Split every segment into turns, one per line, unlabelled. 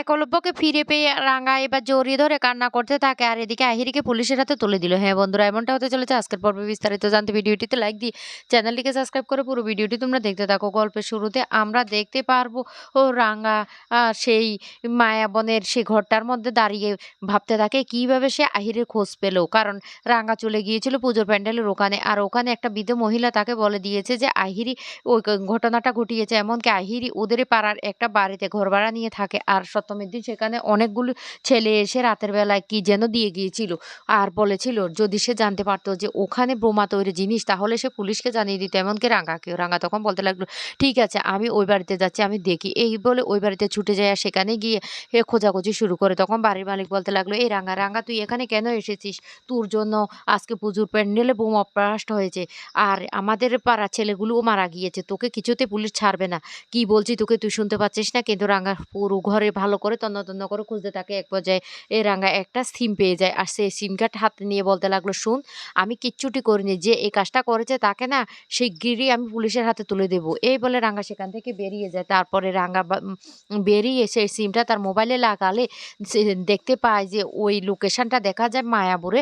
একলব্যকে ফিরে পেয়ে রাঙা এবার জড়িয়ে ধরে কান্না করতে থাকে, আর এদিকে আহিরিকে পুলিশের হাতে তুলে দিল। হ্যাঁ বন্ধুরা, এমনটা হতে চলেছে আজকের পর্বে বিস্তারিত জানতে। ভিডিওটিতে লাইক দিয়ে চ্যানেলটিকে সাবস্ক্রাইব করে পুরো ভিডিওটি তোমরা দেখতে থাকো। গল্পের শুরুতে আমরা দেখতে পারব, ও রাঙা সেই মায়াবনের সেই ঘরটার মধ্যে দাঁড়িয়ে ভাবতে থাকে, কীভাবে সে আহিরের খোঁজ পেল? কারণ রাঙা চলে গিয়েছিল পুজোর প্যান্ডেলের ওখানে, আর ওখানে একটা বৃদ্ধ মহিলা তাকে বলে দিয়েছে যে, আহিরি, ওই ঘটনাটা ঘটিয়েছে। এমনকি আহিরি ওদের পাড়ার একটা বাড়িতে ঘর ভাড়া নিয়ে থাকে, আর সপ্তমীর দিন সেখানে অনেকগুলো ছেলে এসে রাতের বেলায় কি যেন দিয়ে গিয়েছিল। আর বলেছিল, যদি সে জানতে পারতো যে ওখানে বোমা তৈরি জিনিস, তাহলে সে পুলিশকে জানিয়ে দিত, এমনকি রাঙাকেও রাঙা তখন বলতে লাগল, ঠিক আছে, আমি ওই বাড়িতে যাচ্ছি, আমি দেখি। এই বলে ওই বাড়িতে ছুটে যায়, আর সেখানে গিয়ে খোঁজাখুঁজি শুরু করে। তখন বাড়ির মালিক বলতে লাগল, এই রাঙা রাঙা, তুই এখানে কেন এসেছিস? তোর জন্য আজকে পুজোর প্যান্ডেলে বোমা ব্লাস্ট হয়েছে। আর আমাদের পাড়ার ছেলেগুলোও মারা গিয়েছে, তোকে কিছুতে পুলিশ ছাড়বে না। কি বলছি তোকে, তুই শুনতে পাচ্ছিস না? কিন্তু রাঙা পুরো ঘরে ভালো করে, তন্ন তন্ন করে খুঁজতে থাকে। এক পর্যায়ে এ রাঙা একটা সিম পেয়ে যায় আর সে সিম কার্ড হাতে নিয়ে বলতে লাগল, শুন, আমি কিচ্ছুটি করিনি। যে এই কাজটা করেছে তাকে না শিগগিরই আমি পুলিশের হাতে তুলে দেব। এই বলে রাঙা সেখান থেকে বেরিয়ে যায়। তারপরে রাঙা বেরিয়ে সেই সিমটা তার মোবাইলে লাগালে দেখতে পায় যে ওই লোকেশানটা দেখা যায় মায়াপুরে।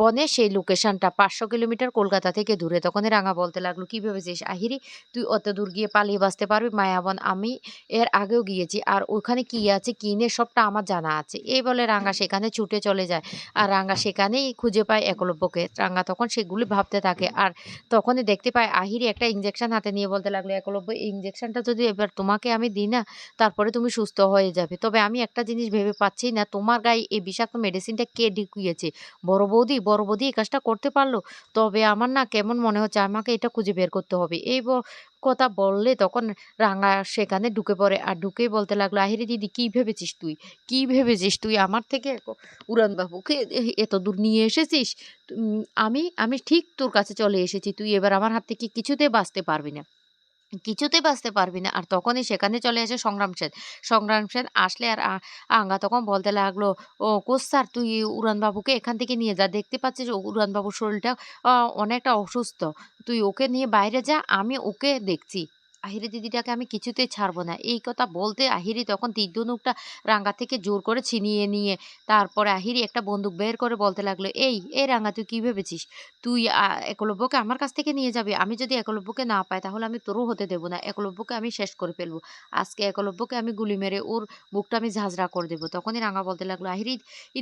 বনে সেই লোকেশানটা পাঁচশো কিলোমিটার কলকাতা থেকে দূরে। তখনই রাঙা বলতে লাগল, কি ভেবেছিস আহিরি? তুই অত দূর গিয়ে পালিয়ে বাঁচতে পারবি? মায়াবন আমি এর আগেও গিয়েছি। আর ওখানে কি আছে কি নেই সবটা আমার জানা আছে। এই বলে রাঙা সেখানে ছুটে চলে যায়। আর রাঙা সেখানেই খুঁজে পায় একলব্যকে। রাঙ্গা তখন সেগুলি ভাবতে থাকে। আর তখনই দেখতে পায় আহিরি একটা ইঞ্জেকশন হাতে নিয়ে বলতে লাগল, একলব্য ইঞ্জেকশনটা যদি এবার তোমাকে আমি দিই না, তারপরে তুমি সুস্থ হয়ে যাবে। তবে আমি একটা জিনিস ভেবে পাচ্ছি না, তোমার গায়ে এই বিষাক্ত মেডিসিনটা কে ঢুকিয়েছে? বড় বৌদি বড় বৌদি এই কাজটা করতে পারল? তবে আমার না কেমন মনে হচ্ছে, আমাকে এটা খুঁজে বের করতে হবে। এই কথা বললে তখন রাঙা সেখানে ঢুকে পড়ে। আর ঢুকে বলতে লাগল আহিরে দিদি, কী ভেবেছিস তুই? কী ভেবেছিস তুই? আমার থেকে উড়ানবাবুকে উড়ান বাবুকে এত দূর নিয়ে এসেছিস? আমি আমি ঠিক তোর কাছে চলে এসেছি। তুই এবার আমার হাত থেকে কিছুতে বাঁচতে পারবি না। কিছুতেই বাঁচতে পারবি না। আর তখনই সেখানে চলে আসে সংগ্রাম সেন। সংগ্রাম সেন আসলে আর আঙ্গা তখন বলতে লাগল, ও কোস্তার তুই উড়ানবাবুকে এখান থেকে নিয়ে যা। দেখতে পাচ্ছিস উড়ানবাবুর শরীরটা অনেকটা অসুস্থ। তুই ওকে নিয়ে বাইরে যা, আমি ওকে দেখছি। আহিরি দিদিটাকে আমি কিছুতেই ছাড়বো না। এই কথা বলতে আহিরি তখন তীর্ধনুকটা রাঙ্গা থেকে জোর করে ছিনিয়ে নিয়ে তারপরে আহিরি একটা বন্দুক বের করে বলতে লাগল, এই এই রাঙ্গা তুই কী ভেবেছিস? তুই একলব্যকে আমার কাছ থেকে নিয়ে যাবি? আমি যদি একলব্যকে না পাই তাহলে আমি তোরও হতে দেবো না। একলব্যকে আমি শেষ করে ফেলব। আজকে একলব্যকে আমি গুলি মেরে ওর বুকটা আমি ঝাঁঝরা করে দেবো। তখনই রাঙা বলতে লাগল, আহিরি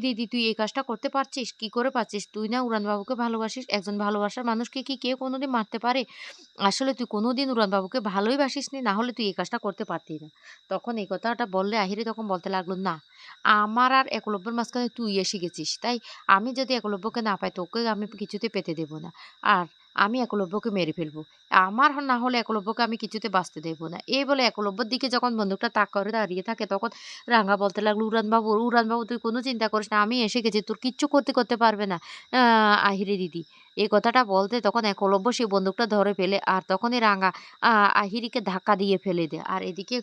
দিদি, তুই এই কাজটা করতে পারছিস? কি করে পারছিস? তুই না উড়ানবাবুকে ভালোবাসিস? একজন ভালোবাসার মানুষকে কি কেউ কোনোদিন মারতে পারে? আসলে তুই কোনোদিন উড়ানবাবুকে ভালোই বাসিস নি না হলে তুই এই কাজটা করতে পারতি না। তখন এই কথাটা বললে আহিরে তখন বলতে লাগল না আমার আর একলব্যের মাঝখানে তুই এসে গেছিস তাই আমি যদি একলব্যকে না পাই তোকে আমি কিছুতে পেতে দেবো না। আর আমি একলব্যকে মেরে ফেলব। আমার না হলে একলব্যকে আমি কিছুতে বাঁচতে দেবো না। এই বলে একলব্যর দিকে যখন বন্দুকটা তাক করে দাঁড়িয়ে থাকে তখন রাঙা বলতে লাগল উড়ানবাবু উড়ানবাবু তুই কোনো চিন্তা করিস না আমি এসে গেছি তোর কিচ্ছু করতে করতে পারবে না। আহ, আহিরে দিদি এই কথাটা বলতে তখন একলব্য সেই বন্দুকটা ধরে ফেলে আর তখনই রাঙা আহিরিকে ধাক্কা দিয়ে ফেলে দেয়। আর এদিকে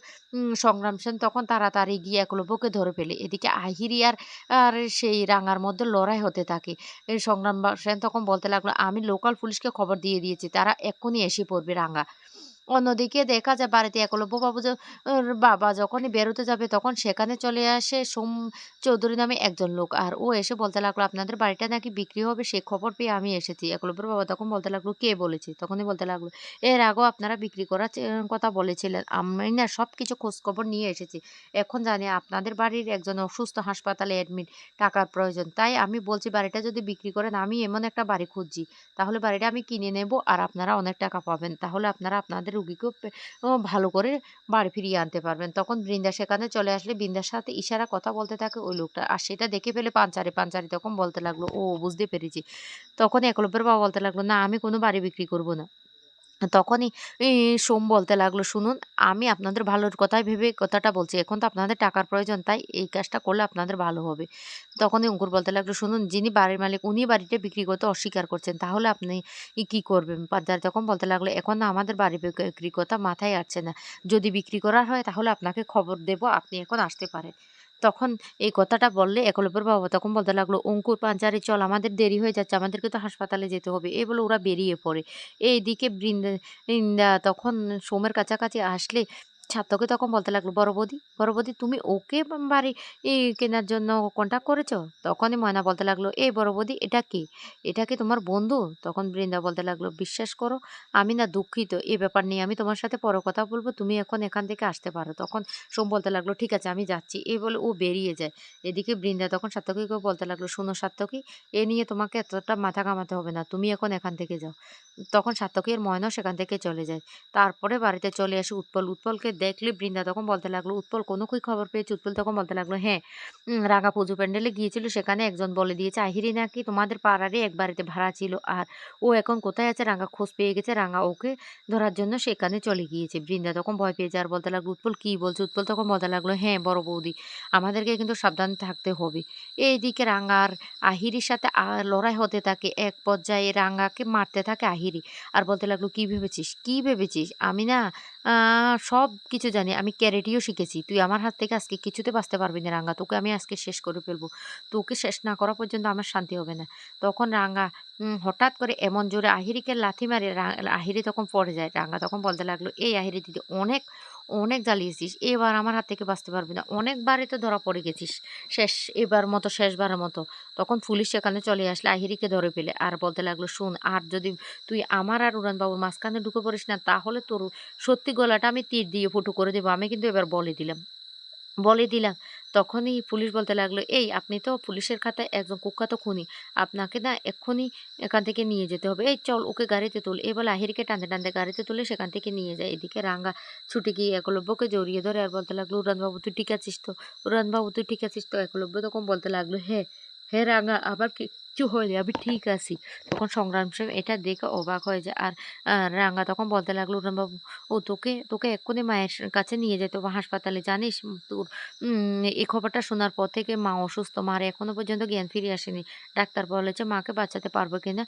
সংগ্রাম সেন তখন তাড়াতাড়ি গিয়ে একলব্যকে ধরে ফেলে। এদিকে আহিরি আর আর সেই রাঙার মধ্যে লড়াই হতে থাকে। সংগ্রাম সেন তখন বলতে লাগল, আমি লোকাল পুলিশকে খবর দিয়ে দিয়েছি। তারা এক্ষুনি এসে পড়বে রাঙা। অন্যদিকে দেখা যায় বাড়িতে একলব্য বাবু বাবা যখনই বেরোতে যাবে তখন সেখানে চলে আসে সোম চৌধুরী নামে একজন লোক। আর ও এসে বলতে লাগল, আপনাদের বাড়িটা নাকি বিক্রি হবে সে খবর পেয়ে আমি এসেছি। একলব্যর বাবা তখন বলতে লাগল, কে বলেছে? তখনই বলতে লাগল এর আগেও আপনারা বিক্রি করার কথা বলেছিলেন। আমি না সব কিছু খোঁজ খবর নিয়ে এসেছি। এখন জানি আপনাদের বাড়ির একজন অসুস্থ হাসপাতালে অ্যাডমিট টাকার প্রয়োজন। তাই আমি বলছি, বাড়িটা যদি বিক্রি করেন, আমি এমন একটা বাড়ি খুঁজছি। তাহলে বাড়িটা আমি কিনে নেব আর আপনারা অনেক টাকা পাবেন। তাহলে আপনারা আপনাদের রুগীকেও ভালো করে বাড়ি ফিরিয়ে আনতে পারবেন। তখন বৃন্দা সেখানে চলে আসলে বৃন্দার সাথে ইশারা কথা বলতে থাকে ওই লোকটা। আর সেটা দেখে ফেলে পাঞ্চারি পাঞ্চারি তখন বলতে লাগল, ও, বুঝতে পেরেছি। তখন একলব্যের বাবা বলতে লাগল, না, আমি কোনো বাড়ি বিক্রি করব না। তখনই সোম বলতে লাগল, শুনুন, আমি আপনাদের ভালোর কথাই ভেবে কথাটা বলছি। এখন তো আপনাদের টাকার প্রয়োজন, তাই এই কাজটা করলে আপনাদের ভালো হবে। তখনই অঙ্কুর বলতে লাগল, শুনুন, যিনি বাড়ির মালিক, উনি বাড়িটা বিক্রি করতে অস্বীকার করছেন। তাহলে আপনি কি করবেন? পাদ্দার তখন বলতে লাগল, এখন না আমাদের বাড়ি বিক্রি কথা মাথায় আসছে না। যদি বিক্রি করার হয়, তাহলে আপনাকে খবর দেব, আপনি এখন আসতে পারেন। তখন এই কথাটা বললে একলব্যের বাবা তখন বলতে লাগল, অঙ্কুর পাঞ্চারে চল, আমাদের দেরি হয়ে যাচ্ছে, আমাদেরকে তো হাসপাতালে যেতে হবে। এই বলে ওরা বেরিয়ে পড়ে। এইদিকে বৃন্দা বৃন্দা তখন সোমের কাছাকাছি আসলে সার্থকী তখন বলতে লাগল, "বড় বৌদি, বড় বৌদি তুমি ওকে বাড়ি ই কেনার জন্য কন্ট্যাক্ট করেছ?" তখনই ময়না বলতে লাগল, "এই বড় বৌদি এটা কে? এটা কি তোমার বন্ধু?" তখন বৃন্দা বলতে লাগল, "বিশ্বাস করো আমি না দুঃখিত। এই ব্যাপার নিয়ে আমি তোমার সাথে পরে কথা বলব তুমি এখন এখান থেকে আসতে পারো।" তখন সোম বলতে লাগল, "ঠিক আছে আমি যাচ্ছি।" এই বলে ও বেরিয়ে যায়। এদিকে বৃন্দা তখন সার্থকীকেও বলতে লাগল, "শোনো সার্থকী, এ নিয়ে তোমাকে এতটা মাথা ঘামাতে হবে না। তুমি এখন এখান থেকে যাও।" তখন সার্থকী আর ময়নাও সেখান থেকে চলে যায়। তারপরে বাড়িতে চলে আসে উৎপল। উৎপলকে দেখলে বৃন্দা তখন বলতে লাগল, "উৎপল কোনো কি খবর পেয়েছে?" উৎপল তখন বলতে লাগল, "হ্যাঁ, রাঙা পুজো প্যান্ডেলে গিয়েছিল সেখানে একজন বলে দিয়েছে আহিরি নাকি তোমাদের পাড়ারই এক বাড়িতে ভাড়া ছিল। আর ও এখন কোথায় আছে রাঙা খোঁজ পেয়ে গেছে। রাঙা ওকে ধরার জন্য সেখানে চলে গিয়েছে।" বৃন্দা তখন ভয় পেয়ে আর বলতে লাগল, "উৎপল কি বলছে?" উৎপল তখন বলতে লাগল, "হ্যাঁ বড় বৌদি, আমাদেরকে কিন্তু সাবধান থাকতে হবে।" এইদিকে রাঙার আহিরির সাথে লড়াই হতে থাকে। এক পর্যায়ে রাঙাকে মারতে থাকে আহিরি। আর বলতে লাগল, "কি ভেবেছিস? কি ভেবেছিস? আমি না সব কিছু জানি। আমি ক্যারেটিও শিখেছি। তুই আমার হাত থেকে আজকে কিছুতে বাঁচতে পারবি না রাঙ্গা তোকে আমি আজকে শেষ করে ফেলব। তোকে শেষ না করা পর্যন্ত আমার শান্তি হবে না।" তখন রাঙ্গা হঠাৎ করে এমন জোরে আহিরিকে লাথি মারে আহিরি তখন পড়ে যায়। রাঙ্গা তখন বলতে লাগল, "এই আহিরি দিদি অনেক, অনেক জ্বালিয়েছিস। এবার আমার হাত থেকে বাঁচতে পারবি না। অনেকবারই তো ধরা পড়ে গেছিস। শেষ এবার মতো শেষবারের মতো।" তখন পুলিশ সেখানে চলে আসলে আহিরিকে ধরে পেলে আর বলতে লাগল, শুন আর যদি তুই আমার আর উড়ানবাবুর মাঝখানে ঢুকে পড়িস না তাহলে তোর সত্যি গলাটা আমি তীর দিয়ে ফুটো করে দেবো। আমি কিন্তু এবার বলে দিলাম।" বলে দিলাম। তখনই পুলিশ বলতে লাগল, "এই আপনি তো পুলিশের খাতায় একজন কুখ্যাত খুনি। আপনাকে না এক্ষুনি এখান থেকে নিয়ে যেতে হবে। এই চল ওকে গাড়িতে তোল।" এই বলে আহিরিকে টানতে, টানতে গাড়িতে তুলে সেখান থেকে নিয়ে যায়। এদিকে রাঙ্গা ছুটে গিয়ে একলব্যকে জড়িয়ে ধরে আর বলতে লাগল, "উড়ানবাবু তুই ঠিক আছিস তো? উড়ানবাবু তুই ঠিক আছিস তো?" একলব্য তখন বলতে লাগল, "হ্যাঁ, হ্যাঁ রাঙা আমার কিচ্ছু হয়নি। আমি ঠিক আছি।" তখন সংগ্রাম সিং এটা দেখে অবাক হয়ে যায়। আর আ রাঙা তখন বলতে লাগল, "উড়ানবাবু ও তোকে তোকে এক্ষুনি মায়ের কাছে নিয়ে যেত হবে হাসপাতালে। জানিস তোর এই খবরটা শোনার পর থেকে মা অসুস্থ। মার এখনও পর্যন্ত জ্ঞান ফিরে আসেনি। ডাক্তার বলেছে মাকে বাঁচাতে পারবে কিনা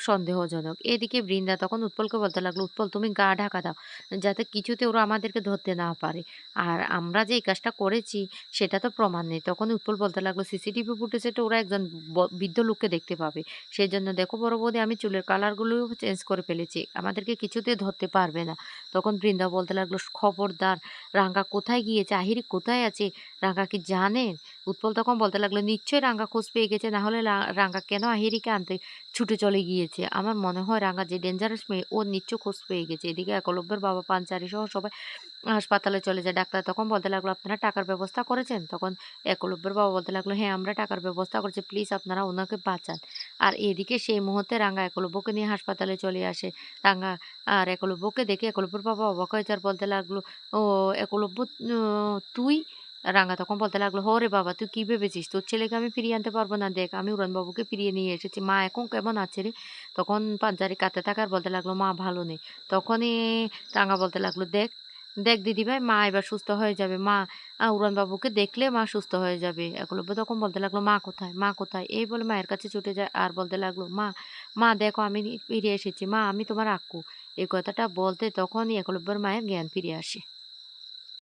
সন্দেহজনক। এদিকে বৃন্দা তখন উৎপলকে বলতে লাগল, "উৎপল তুমি গা ঢাকা দাও। যাতে কিছুতে ওরা আমাদেরকে ধরতে না পারে। আর আমরা যে এই কাজটা করেছি সেটা তো প্রমাণ নেই।" তখন উৎপল বলতে লাগল, "সিসিটিভি ফুটেজে তো ওরা একজন ব বৃদ্ধ লোককে দেখতে পাবে। সেই জন্য দেখো বড় বৌদি আমি চুলের কালারগুলোও চেঞ্জ করে ফেলেছি। আমাদেরকে কিছুতে ধরতে পারবে না।" তখন বৃন্দা বলতে লাগল, "খবরদার রাঙ্গা কোথায় গিয়েছে? আহিরি কোথায় আছে? রাঙা কি জানেন?" উৎপল তখন বলতে লাগল, "নিশ্চয়ই রাঙা খোঁজ পেয়ে গেছে। না হলে রা রাঙা কেন আহিরিকে আনতে ছুটে চলে গিয়েছে? আমার মনে হয় রাঙা যে ডেঞ্জারাস মেয়ে ও নিশ্চয় খোঁজ পেয়ে গেছে।" এদিকে একলব্যের বাবা পাঞ্চারি সহ সবাই হাসপাতালে চলে যায়। ডাক্তার তখন বলতে লাগল, "আপনারা টাকার ব্যবস্থা করেছেন?" তখন একলব্যের বাবা বলতে লাগল, "হ্যাঁ, আমরা টাকার ব্যবস্থা করেছি। প্লিজ আপনারা ওনাকে বাঁচান।" আর এদিকে সেই মুহূর্তে রাঙা একলব্যকে নিয়ে হাসপাতালে চলে আসে। রাঙা আর একলব্যকে দেখে একলব্যের বাবা অবাক হয়ে বলতে লাগল, "ও একলব্য তুই?" রাঙা তখন বলতে লাগল, "ওরে বাবা তুই কি ভেবেছিস? তোর ছেলেকে আমি ফিরিয়ে আনতে পারব না। দেখ আমি উড়ানবাবুকে ফিরিয়ে নিয়ে এসেছি। মা এখন কেমন আছে রে?" তখন পাঞ্জারি কাতে থাকে আর বলতে লাগল, "মা ভালো নেই।" তখনই রাঙা বলতে লাগল, "দেখ, দেখ দিদিভাই মা এবার সুস্থ হয়ে যাবে। মা উড়ানবাবুকে দেখলে মা সুস্থ হয়ে যাবে।" একলব্য তখন বলতে লাগল, "মা কোথায়? মা কোথায়?" এই বলে মায়ের কাছে ছুটে যায় আর বলতে লাগল, "মা, মা দেখো আমি ফিরে এসেছি। মা আমি তোমার আক্কু।" এই কথাটা বলতে তখনই একলব্যের মায়ের জ্ঞান ফিরে আসে।